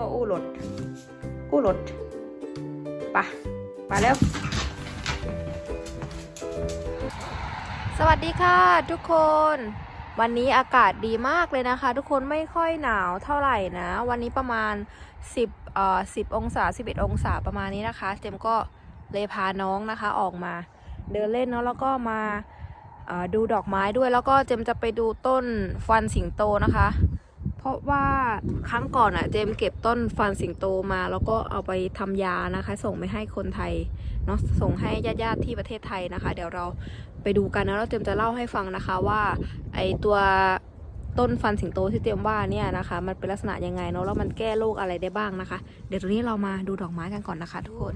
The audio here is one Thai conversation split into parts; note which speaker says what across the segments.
Speaker 1: ก็อู้รถอู้รถไปะไปเร็วสวัสดีค่ะทุกคน วันนี้อากาศดีมากเลยนะคะ ทุกคนไม่ค่อยหนาวเท่าไหร่นะ วันนี้ประมาณ 10เอ่อ10 องศา 11 องศาประมาณนี้นะคะ เจมก็เลยพาน้องนะคะออกมา เดินเล่นเนาะแล้วก็มาดูดอกไม้ด้วยแล้วก็เจมจะไปดูต้นฟันสิงโตนะคะ เพราะว่าครั้งก่อนอะเจมเก็บต้นฟันสิงโตมา แล้วก็เอาไปทำยานะคะ ส่งไปให้คนไทยเนาะส่งให้ญาติๆที่ประเทศไทยนะคะ เดี๋ยวเราไปดูกันนะแล้วเจมจะเล่าให้ฟังนะคะว่าไอตัวต้นฟันสิงโตที่เจมว่าเนี่ยนะคะ มันเป็นลักษณะยังไงเนาะแล้วมันแก้โรคอะไรได้บ้างนะคะ เดี๋ยวตอนนี้เรามาดูดอกไม้กันก่อนนะคะทุกคน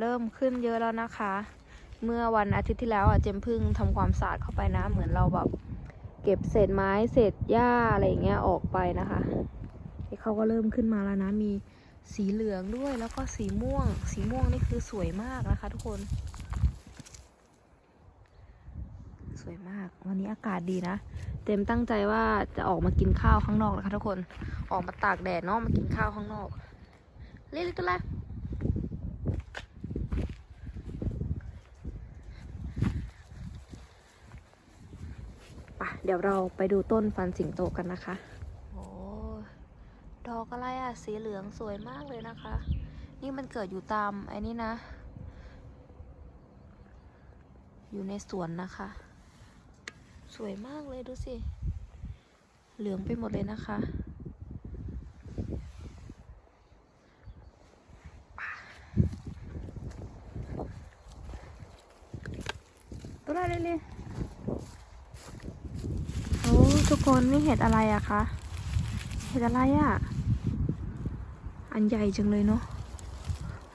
Speaker 1: เริ่มขึ้นเยอะแล้วนะคะ เมื่อวันอาทิตย์ที่แล้วอะเจมเพึ่งทำความสะอาดเข้าไปนะ เหมือนเราแบบ เก็บเศษไม้เศษหญ้าอะไรอย่างเงี้ยออกไปนะคะนี่เขาก็เริ่มขึ้นมาแล้วนะ มีสีเหลืองด้วยแล้วก็สีม่วง สีม่วงนี่คือสวยมากนะคะทุกคน สวยมาก วันนี้อากาศดีนะ เต็มตั้งใจว่าจะออกมากินข้าวข้างนอกนะคะทุกคน ออกมาตากแดดเนาะมากินข้าวข้างนอก เรียกกันละ ปะเดี๋ยวเราไปดูต้นฟันสิงโตกันนะคะโอ้ดอกอะไรอะสีเหลืองสวยมากเลยนะคะ นี่มันเกิดอยู่ตามไอ้นี่นะ อยู่ในสวนนะคะ สวยมากเลยดูสิ เหลืองไปหมดเลยนะคะตัวอะไรเลยโอ้ ทุกคนนี่เห็ดอะไรอะคะ เห็ดอะไรอะอันใหญ่จังเลยเนาะ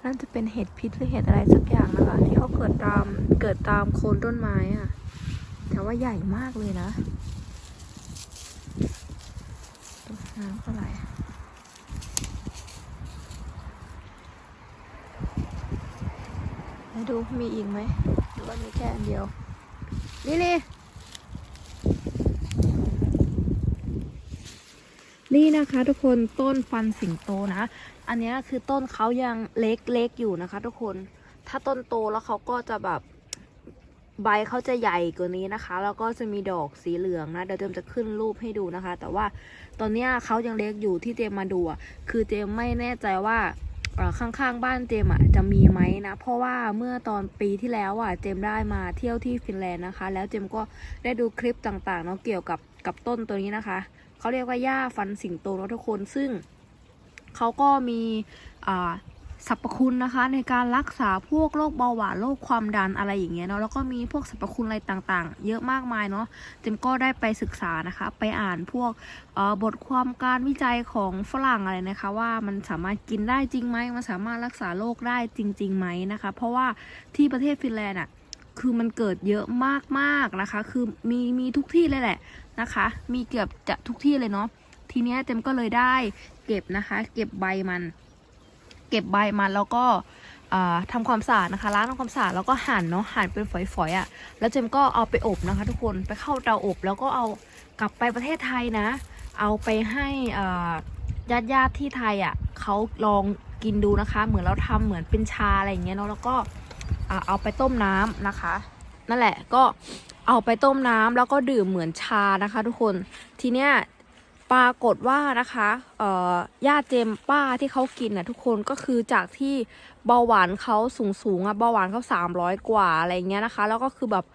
Speaker 1: น่าจะเป็นเห็ดพิษหรือเห็ดอะไรสักอย่างนะคะที่เขาเกิดตามเกิดตามโคนต้นไม้อะแต่ว่าใหญ่มากเลยนะน้ำเท่าไหร่ดูมีอีกไหมหรือว่ามีแค่อันเดียว นี่นี่ นี่นะคะทุกคนต้นฟันสิงโตนะ อันนี้คือต้นเขายังเล็กๆอยู่นะคะ ทุกคน ถ้าต้นโตแล้วเขาก็จะแบบใบเขาจะใหญ่กว่านี้นะคะ แล้วก็จะมีดอกสีเหลืองนะ เดี๋ยวเจมจะขึ้นรูปให้ดูนะคะ แต่ว่าตอนนี้เขายังเล็กอยู่ที่เจมมาดูคือเจมไม่แน่ใจว่าข้างๆ บ้านเจมอะจะมีไหมนะ เพราะว่าเมื่อตอนปีที่แล้วอะเจมได้มาเที่ยวที่ฟินแลนด์นะคะ แล้วเจมก็ได้ดูคลิปต่างๆเนาะเกี่ยวกับกับต้นตัวนี้นะคะ เขาเรียกว่าหญ้าฟันสิงโตนะทุกคนซึ่งเขาก็มีสรรพคุณนะคะในการรักษาพวกโรคเบาหวานโรคความดันอะไรอย่างเงี้ยเนาะแล้วก็มีพวกสรรพคุณอะไรต่างๆ เยอะมากมายเนาะเจมก็ได้ไปศึกษานะคะ ไปอ่านพวกบทความการวิจัยของฝรั่งอะไรนะคะ ว่ามันสามารถกินได้จริงไหมมันสามารถรักษาโรคได้จริงๆไหมนะคะ เพราะว่าที่ประเทศฟินแลนด์อะ คือมันเกิดเยอะมากๆนะคะ คือมีมีทุกที่เลยแหละนะคะ มีเกือบจะทุกที่เลยเนาะทีเนี้ยเจมก็เลยได้เก็บนะคะ เก็บใบมัน เก็บใบมันแล้วก็อ่าทำความสะอาดนะคะล้างทำความสะอาดแล้วก็หั่นเนาะหั่นเป็นฝอยๆอะ่ะ แล้วเจมก็เอาไปอบนะคะ ทุกคนไปเข้าเตาอบแล้วก็เอากลับไปประเทศไทยนะ เอาไปให้ญาติญาติๆที่ไทยอะ่ะเขาลองกินดูนะคะ เหมือนเราทำเหมือนเป็นชาอะไรอย่างเงี้ยเนาะแล้วก็ เอาไปต้มน้ำนะคะ นั่นแหละก็เอาไปต้มน้ำแล้วก็ดื่มเหมือนชานะคะ ทุกคนทีเนี้ยปรากฏว่านะคะเอ่อญาติเจมป้าที่เขากินน่ะทุกคนก็คือจากที่เบาหวานเขาสูงสูงอะเบาหวานเขา300 กว่าอะไรเงี้ยนะคะ แล้วก็คือแบบ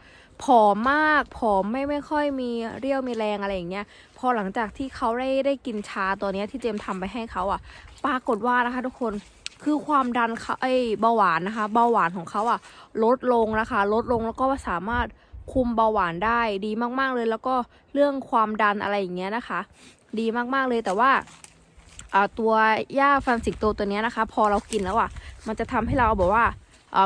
Speaker 1: ผอมมากผอมไม่ไม่ค่อยมีเรี่ยวมีแรงอะไรอย่างเงี้ยพอหลังจากที่เขาได้ได้กินชาตัวเนี้ยที่เจมทำไปให้เขาอะปรากฏว่านะคะ ทุกคน คือความดันเขาไอเบาหวานนะคะเบาหวานของเขาอะลดลงนะคะ ลดลงแล้วก็สามารถคุมเบาหวานได้ดีมากๆเลย แล้วก็เรื่องความดันอะไรอย่างเงี้ยนะคะ ดีมากๆเลยแต่ว่าตัวหญ้าฟันสิงโตตัวเนี้ยนะคะ พอเรากินแล้วอะ มันจะทำให้เราแบบว่า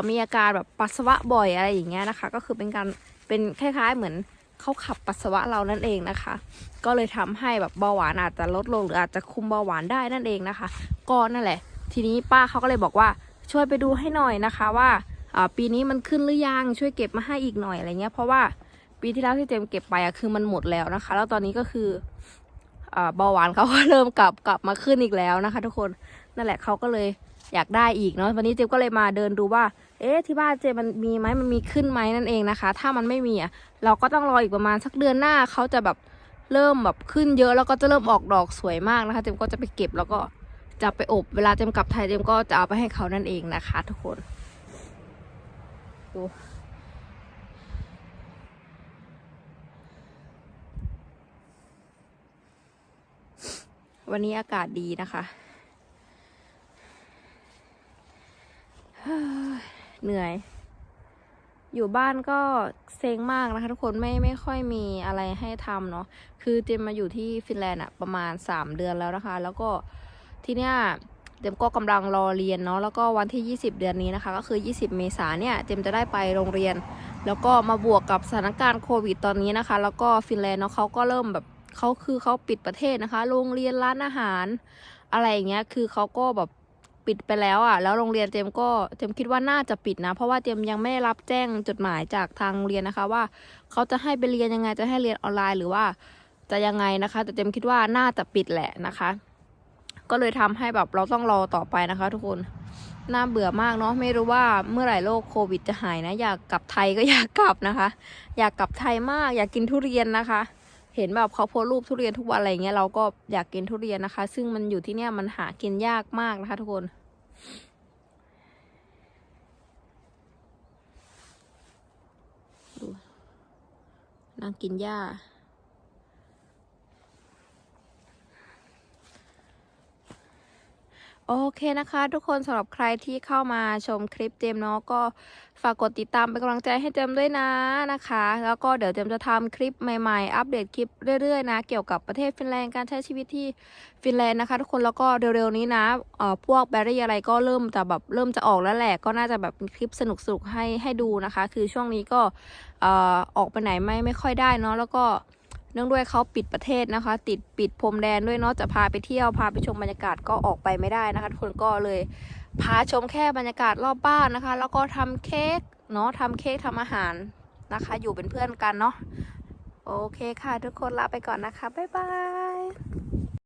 Speaker 1: มีอาการแบบปัสสาวะบ่อยอะไรอย่างเงี้ยนะคะ ก็คือเป็นการเป็นคล้ายๆ เหมือนเขาขับปัสสาวะเรานั่นเองนะคะ ก็เลยทำให้แบบเบาหวานอาจจะลดลงหรืออาจจะคุมเบาหวานได้นั่นเองนะคะ ก็นั่นแหละ ทีนี้ป้าเขาก็เลยบอกว่าช่วยไปดูให้หน่อยนะคะว่าปีนี้มันขึ้นหรือยังช่วยเก็บมาให้อีกหน่อยอะไรเงี้ยเพราะว่าปีที่แล้วที่เจมเก็บไปอะคือมันหมดแล้วนะคะ แล้วตอนนี้ก็คือเบาหวานเขาก็เริ่มกลับกลับมาขึ้นอีกแล้วนะคะ ทุกคนนั่นแหละเขาก็เลยอยากได้อีกเนาะวันนี้เจมก็เลยมาเดินดูว่า เอ๊ะที่บ้านเจมมันมีไหมมันมีขึ้นไหมนั่นเองนะคะ ถ้ามันไม่มีอะเราก็ต้องรออีกประมาณสักเดือนหน้าเขาจะแบบเริ่มแบบขึ้นเยอะแล้วก็จะเริ่มออกดอกสวยมากนะคะ เจมก็จะไปเก็บแล้วก็ จะไปอบเวลาเจมกลับไทยเจมก็จะเอาไปให้เขานั่นเองนะคะ ทุกคนดูวันนี้อากาศดีนะคะ เหนื่อย อยู่บ้านก็เซ็งมากนะคะ ทุกคนไม่ไม่ค่อยมีอะไรให้ทำเนาะ คือเจมมาอยู่ที่ฟินแลนด์อะประมาณ 3 เดือนแล้วนะคะ แล้วก็ ที่เนี้ยเจมก็กำลังรอเรียนเนาะแล้วก็วันที่ 20 เดือนนี้นะคะ ก็คือ 20 เมษาเนี่ยเจมจะได้ไปโรงเรียน แล้วก็มาบวกกับสถานการณ์โควิดตอนนี้นะคะ แล้วก็ฟินแลนด์เนาะเขาก็เริ่มแบบเขาคือเขาปิดประเทศนะคะ โรงเรียนร้านอาหาร อะไรอย่างเงี้ยคือเขาก็แบบปิดไปแล้วอะ่ะ แล้วโรงเรียนเจมก็เจมคิดว่าน่าจะปิดนะ เพราะว่าเจมยังไม่ได้รับแจ้งจดหมายจากทางโรงเรียนนะคะ ว่าเขาจะให้ไปเรียนยังไงจะให้เรียนออนไลน์หรือว่าจะยังไงนะคะ แต่เจมคิดว่าน่าจะปิดแหละนะคะ ก็เลยทำให้แบบเราต้องรอต่อไปนะคะ ทุกคนน่าเบื่อมากเนาะไม่รู้ว่าเมื่อไหร่โรคโควิดจะหายนะ อยากกลับไทยก็อยากกลับนะคะ อยากกลับไทยมากอยากกินทุเรียนนะคะ เห็นแบบเขาโพสรูปทุเรียนทุกวันอะไรเงี้ยเราก็อยากกินทุเรียนนะคะ ซึ่งมันอยู่ที่เนี่ยมันหากินยากมากนะคะ ทุกคนดูนางกินหญ้า โอเคนะคะ ทุกคนสำหรับใครที่เข้ามาชมคลิปเจมเนาะก็ฝากกดติดตามเป็นกำลังใจให้เจมด้วยนะนะคะ แล้วก็เดี๋ยวเจมจะทำคลิปใหม่ๆ อัปเดตคลิปเรื่อยๆนะ เกี่ยวกับประเทศฟินแลนด์การใช้ชีวิตที่ฟินแลนด์นะคะ ทุกคนแล้วก็เร็วๆนี้นะเอ่อพวกแบรี่อะไรก็เริ่มจะแบบเริ่มจะออกแล้วแหละก็น่าจะแบบมีคลิปสนุกๆให้ให้ดูนะคะ คือช่วงนี้ก็เอ่อออกไปไหนไม่ไม่ค่อยได้เนาะแล้วก็ เนื่องด้วยเขาปิดประเทศนะคะ ติดปิดพรมแดนด้วยเนาะจะพาไปเที่ยวพาไปชมบรรยากาศก็ออกไปไม่ได้นะคะทุกคนก็เลยพาชมแค่บรรยากาศรอบบ้านนะคะ แล้วก็ทำเค้กเนาะทำเค้กทำอาหารนะคะ อยู่เป็นเพื่อนกันเนาะโอเคค่ะ ทุกคนลาไปก่อนนะคะบ๊ายบาย